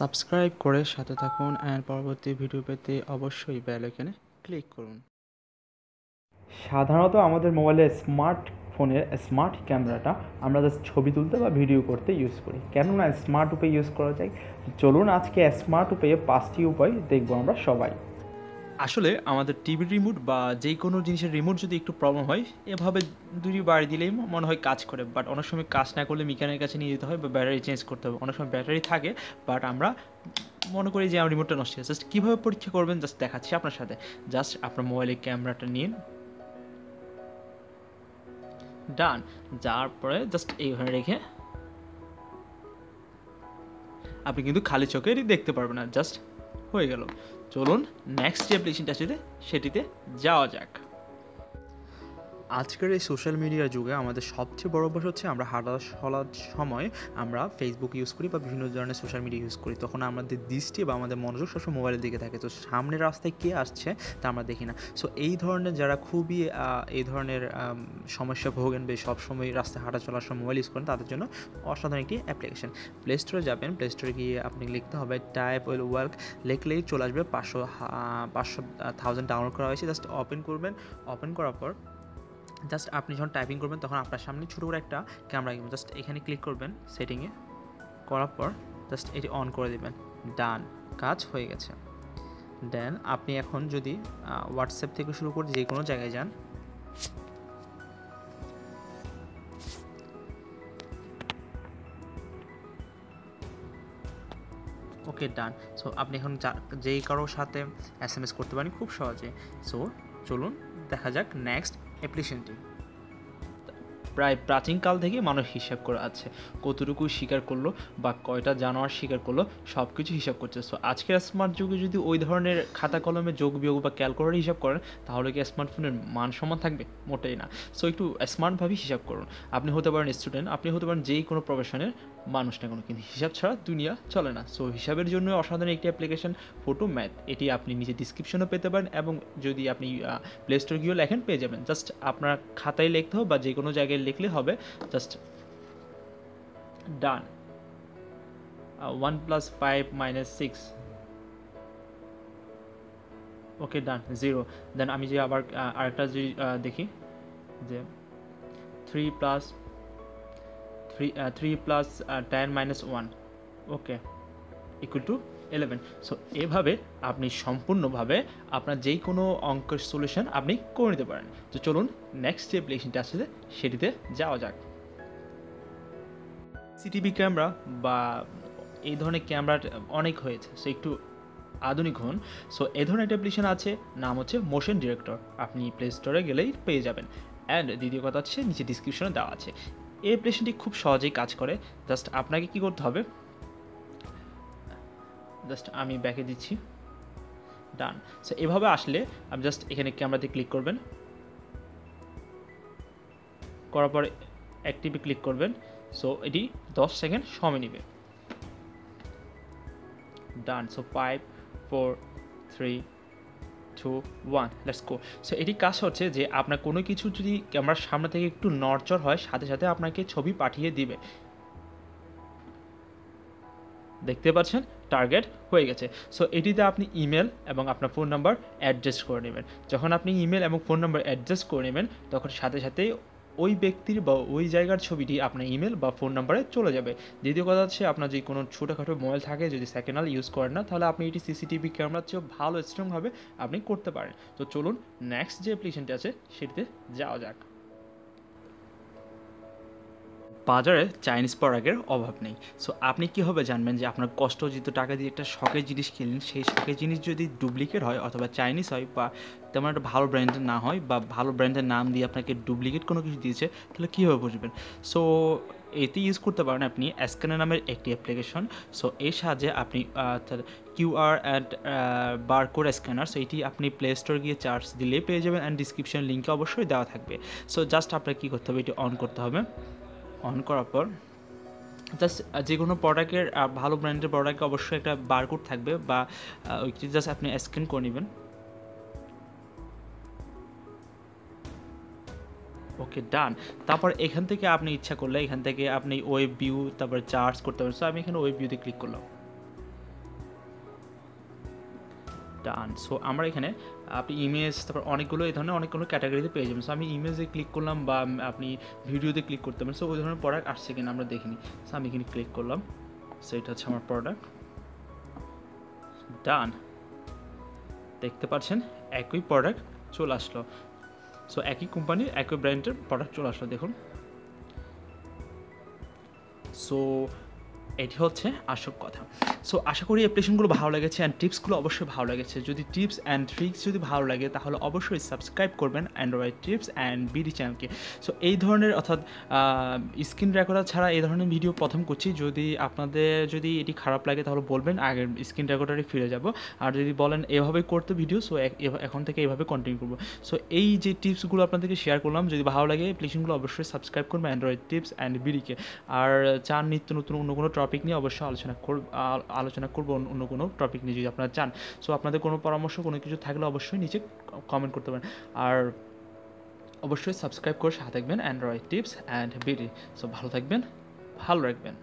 Subscribe করে সাথে থাকুন অ্যান্ড পরবর্তী ভিডিও পেতে অবশ্যই বেল আইকনে ক্লিক করুন। সাধারণত আমাদের মোবাইলে স্মার্ট ফোনের স্মার্ট ক্যামেরাটা আমরা জাস্ট ছবি তুলতে বা ভিডিও করতে ইউজ করি। কেননা স্মার্ট উপায় ইউজ করা যায়। চলুন আজকে স্মার্ট উপায়ে পাঁচটি উপায় দেখব আমরা সবাই। আসলে আমাদের টিভির রিমোট বা যে কোনো জিনিসের রিমোট যদি একটু প্রবলেম হয়, এভাবে দুটি বাড়ি দিলেই মনে হয় কাজ করে। বাট অনেক সময় কাজ না করলে মেকানিকের কাছে নিয়ে যেতে হয় বা ব্যাটারি চেঞ্জ করতে হবে। অনেক সময় ব্যাটারি থাকে বাট আমরা মনে করি যে আমার রিমোটটা নষ্ট হয়েছে জাস্ট কীভাবে পরীক্ষা করবেন? জাস্ট দেখাচ্ছি আপনার সাথে। জাস্ট আপনার মোবাইলের ক্যামেরাটা নিন। ডান যার পরে জাস্ট এইভাবে রেখে আপনি কিন্তু খালি চোখে দেখতে পারবেন না। জাস্ট হয়ে গেল। চলুন নেক্সট যে অ্যাপ্লিকেশনটা আছে সেটিতে যাওয়া যাক। আজকের এই সোশ্যাল মিডিয়ার যুগে আমাদের সবচেয়ে বড় অভ্যাস হচ্ছে আমরা হাঁটা চলার সময় আমরা ফেসবুক ইউজ করি বা বিভিন্ন ধরনের সোশ্যাল মিডিয়া ইউজ করি। তখন আমাদের দৃষ্টি বা আমাদের মনোযোগ সবসময় মোবাইলের দিকে থাকে। তো সামনের রাস্তায় কে আসছে তা আমরা দেখি না। সো এই ধরনের যারা খুবই এই ধরনের সমস্যা ভোগেন বা সবসময় রাস্তায় হাঁটা চলার সময় মোবাইল ইউজ করেন, তাদের জন্য অসাধারণ একটি অ্যাপ্লিকেশন প্লে স্টোরে যাবেন প্লে স্টোরে গিয়ে আপনি লিখতে হবে টাইপ ওয়েল ওয়ার্ক লিখলেই চলে আসবে পাঁচশো পাঁচশো থাউজেন্ড ডাউনলোড করা হয়েছে। জাস্ট ওপেন করবেন। ওপেন করার পর জাস্ট আপনি যখন টাইপিং করবেন, তখন আপনার সামনে ছোটো করে একটা ক্যামেরা জাস্ট এখানে ক্লিক করবেন সেটিংয়ে করার পর জাস্ট এটি অন করে দেবেন। ডান কাজ হয়ে গেছে। দেন আপনি এখন যদি হোয়াটসঅ্যাপ থেকে শুরু করে যে কোনো জায়গায় যান। ওকে ডান সো আপনি এখন যেই কারোর সাথে এস করতে পারেন, খুব সহজে। সো চলুন, দেখা যাক নেক্সট অ্যাপ্লিকেশনটি প্রায় প্রাচীনকাল থেকে মানুষ হিসাব করে আছে। কতটুকু শিকার করল বা কয়টা জানোয়ার শিকার করল সব কিছু হিসাব করছে। সো আজকের স্মার্ট যুগে যদি ওই ধরনের খাতা কলমে যোগ বিয়োগ বা ক্যালকুলেটর হিসাব করেন, তাহলে কি স্মার্টফোনের মান সমান থাকবে? মোটেই না। সো একটু স্মার্টভাবেই হিসাব করুন। আপনি হতে পারেন স্টুডেন্ট আপনি হতে পারেন যেই কোনো প্রফেশনের মানুষ না কোনো কিন্তু হিসাব ছাড়া দুনিয়া চলে না। সো হিসাবের জন্য অসাধারণ একটি অ্যাপ্লিকেশন ফটো ম্যাথ এটি আপনি নিজে ডিসক্রিপশনও পেতে পারেন এবং যদি আপনি প্লে স্টোর গিয়েও লেখেন, পেয়ে যাবেন। জাস্ট আপনার খাতায় লিখতে হবে বা যে কোনো জায়গায় লিখলে হবে। Just done one plus five minus six okay done zero then আমি যে আবার আরেকটা যদি দেখি যে three plus three three plus ten minus one okay equal to eleven so এভাবে আপনি সম্পূর্ণভাবে আপনার যেই কোনো অঙ্কের সলিউশন আপনি করে নিতে পারেন। তো চলুন নেক্সট যে অ্যাপ্লিকেশনটা আছে সেটিতে যাওয়া যাক। সিটিভি ক্যামেরা বা এই ধরনের ক্যামেরা অনেক হয়েছে সো একটু আধুনিক হন। সো এ ধরনের একটা অ্যাপ্লিকেশন আছে, নাম হচ্ছে মোশন ডিরেক্টর আপনি প্লে স্টোরে গেলেই পেয়ে যাবেন। অ্যান্ড দ্বিতীয় কথা হচ্ছে, নিচে ডিসক্রিপশনে দেওয়া আছে। এই অ্যাপ্লিকেশনটি খুব সহজেই কাজ করে। জাস্ট আপনাকে কি করতে হবে? জাস্ট আমি ব্যাকে দিচ্ছি। ডান। সো এভাবে আসলে আপনি জাস্ট এখানে ক্যামেরাতে ক্লিক করবেন। করার পরে অ্যাক্টিভে ক্লিক করবেন। সো এটি দশ সেকেন্ড সময় নেবে। Done. So five four three two one let's go so এটি কাজ হচ্ছে যে আপনার কোনো কিছু যদি ক্যামেরার সামনে থেকে একটু নড়চড় হয়, সাথে সাথে আপনাকে ছবি পাঠিয়ে দিবে। দেখতে পাচ্ছেন? টার্গেট হয়ে গেছে। সো এটিতে আপনি ইমেল এবং আপনার ফোন নাম্বার অ্যাডজাস্ট করে নেবেন। যখন আপনি ইমেল এবং ফোন নাম্বার অ্যাডজাস্ট করে নেবেন, তখন সাথে সাথে ওই ব্যক্তির বা ওই জায়গার ছবিটি আপনার ইমেল বা ফোন নাম্বারে চলে যাবে। দ্বিতীয় কথা হচ্ছে আপনার যে কোনো ছোটোখাটো মোবাইল থাকে, যদি সেকেন্ড হাল ইউজ করেন না, তাহলে আপনি এটি সিসিটিভি ক্যামেরার চেয়েও ভালো স্ট্রংভাবে আপনি করতে পারেন। তো চলুন নেক্সট যে অ্যাপ্লিকেশনটি আছে, সেটিতে যাওয়া যাক। বাজারে চাইনিজ প্রোডাক্টের অভাব নেই। সো আপনি কীভাবে জানবেন যে আপনার কষ্ট অর্জিত টাকা দিয়ে একটা শখের জিনিস কিনলেন, সেই শখের জিনিস যদি ডুপ্লিকেট হয় অথবা চাইনিজ হয় বা তেমন একটা ভালো ব্র্যান্ডের না হয় বা ভালো ব্র্যান্ডের নাম দিয়ে আপনাকে ডুপ্লিকেট কোনো কিছু দিয়েছে, তাহলে কীভাবে বুঝবেন? সো এতে ইউজ করতে পারেন আপনি স্ক্যানার নামের একটি অ্যাপ্লিকেশন সো এর সাহায্যে আপনি QR and barcode scanner so এটি আপনি প্লে স্টোর গিয়ে চার্জ দিলে পেয়ে যাবেন অ্যান্ড ডিসক্রিপশন লিঙ্কে অবশ্যই দেওয়া থাকবে। সো জাস্ট আপনাকে কী করতে হবে, এটি অন করতে হবে। অন করার পর জাস্ট যে কোনো প্রোডাক্টের ভালো ব্র্যান্ডের প্রোডাক্টে অবশ্যই একটা বারকোড থাকবে বা ওইটি জাস্ট আপনি স্ক্যান করে নেবেন। ওকে ডান তারপর এখান থেকে আপনি ইচ্ছা করলে এখান থেকে আপনি ওয়েব ভিউ তারপর চার্জ করতে পারেন। সো আমি এখানে ওয়েব ভিউতে ক্লিক করলাম। ডান সো আমরা এখানে, আপনি ইমেজ তারপর অনেকগুলো এই ধরনের অনেকগুলো ক্যাটাগরিতে পেয়ে যাবেন। সো আমি ইমেজে ক্লিক করলাম বা আপনি ভিডিওতে ক্লিক করতে পারেন। সো ওই ধরনের প্রোডাক্ট আসছে কিনা আমরা দেখিনি। সো আমি এখানে ক্লিক করলাম। সো এটা হচ্ছে আমার প্রোডাক্ট ডান দেখতে পাচ্ছেন, একই প্রোডাক্ট চলে আসলো। সো একই কোম্পানির একই ব্র্যান্ডের প্রোডাক্ট চলে আসলো, দেখুন। সো এটি হচ্ছে আসল কথা। সো আশা করি অ্যাপ্লিকেশনগুলো ভালো লেগেছে অ্যান্ড টিপসগুলো অবশ্যই ভালো লেগেছে। যদি টিপস অ্যান্ড ট্রিক্স যদি ভালো লাগে, তাহলে অবশ্যই সাবস্ক্রাইব করবেন অ্যান্ড্রয়েড টিপস অ্যান্ড বিডি চ্যানেলকে সো এই ধরনের অর্থাৎ স্ক্রিন রেকর্ডার ছাড়া এই ধরনের ভিডিও প্রথম করছি। যদি আপনাদের যদি এটি খারাপ লাগে, তাহলে বলবেন, আগের স্ক্রিন রেকর্ডারে ফিরে যাব। আর যদি বলেন, এভাবে করতে ভিডিও সো এখন থেকে এভাবে কন্টিনিউ করব। সো এই যে টিপসগুলো আপনাদেরকে শেয়ার করলাম, যদি ভালো লাগে অ্যাপ্লিকেশনগুলো অবশ্যই সাবস্ক্রাইব করবেন অ্যান্ড্রয়েড টিপস অ্যান্ড বিডিকে আর চান নিত্য নতুন, অন্য কোনো টপিক নিয়ে, অবশ্যই আলোচনা করব আলোচনা করব, অন্য কোনো টপিক নিয়ে যদি আপনারা চান। সো আপনাদের কোনো পরামর্শ, কোনো কিছু থাকলে অবশ্যই নিচে কমেন্ট করতে পারেন। আর অবশ্যই সাবস্ক্রাইব করে সাথে থাকবেন Android tips and BD so ভালো থাকবেন, ভালো রাখবেন।